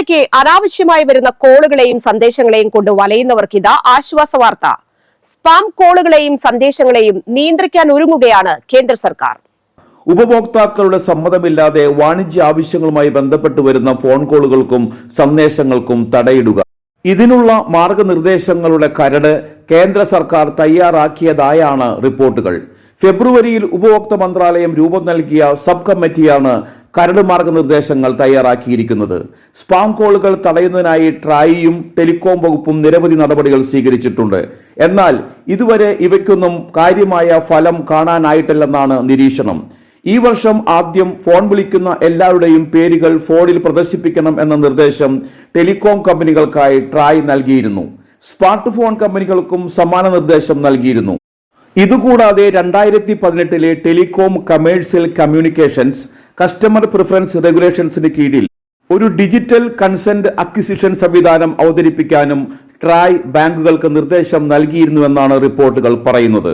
ഫോണിലേക്ക് അനാവശ്യമായി വരുന്ന കോളുകളെയും സന്ദേശങ്ങളെയും കൊണ്ട് വലയുന്നവർക്ക് ഇതാ ആശ്വാസ വാർത്ത സ്പാം കോളുകളെയും സന്ദേശങ്ങളെയും നിയന്ത്രിക്കാൻ ഒരുങ്ങുകയാണ് കേന്ദ്ര സർക്കാർ. ഉപഭോക്താക്കളുടെ സമ്മതമില്ലാതെ വാണിജ്യ ആവശ്യങ്ങളുമായി ബന്ധപ്പെട്ട് വരുന്ന ഫോൺ കോളുകൾക്കും സന്ദേശങ്ങൾക്കും തടയിടുക. ഇതിനുള്ള മാർഗനിർദ്ദേശങ്ങളുടെ കരട് കേന്ദ്ര സർക്കാർ തയ്യാറാക്കിയതായാണ് റിപ്പോർട്ടുകൾ. ഫെബ്രുവരിയിൽ ഉപഭോക്തൃ മന്ത്രാലയം രൂപം നൽകിയ സബ് കമ്മിറ്റിയാണ് കരട് മാർഗനിർദ്ദേശങ്ങൾ തയ്യാറാക്കിയിരിക്കുന്നത്. സ്പാം കോളുകൾ തടയുന്നതിനായി ട്രായിയും ടെലികോം വകുപ്പും നിരവധി നടപടികൾ സ്വീകരിച്ചിട്ടുണ്ട്. എന്നാൽ ഇതുവരെ ഇവയ്ക്കൊന്നും കാര്യമായ ഫലം കാണാനായിട്ടില്ലെന്നാണ് നിരീക്ഷണം. ഈ വർഷം ആദ്യം ഫോൺ വിളിക്കുന്ന എല്ലാവരുടെയും പേരുകൾ ഫോണിൽ പ്രദർശിപ്പിക്കണം എന്ന നിർദ്ദേശം ടെലികോം കമ്പനികൾക്കായി ട്രായ് നൽകിയിരുന്നു. സ്മാർട്ട് ഫോൺ കമ്പനികൾക്കും സമാന നിർദ്ദേശം നൽകിയിരുന്നു. ഇതുകൂടാതെ രണ്ടായിരത്തി പതിനെട്ടിലെ telecom commercial communications customer preference റെഗുലേഷൻസിന് കീഴിൽ ഒരു ഡിജിറ്റൽ കൺസെന്റ് അക്വിസിഷൻ സംവിധാനം അവതരിപ്പിക്കാനും ട്രായ് ബാങ്കുകൾക്ക് നിർദ്ദേശം നൽകിയിരുന്നുവെന്നാണ് റിപ്പോർട്ടുകൾ പറയുന്നത്.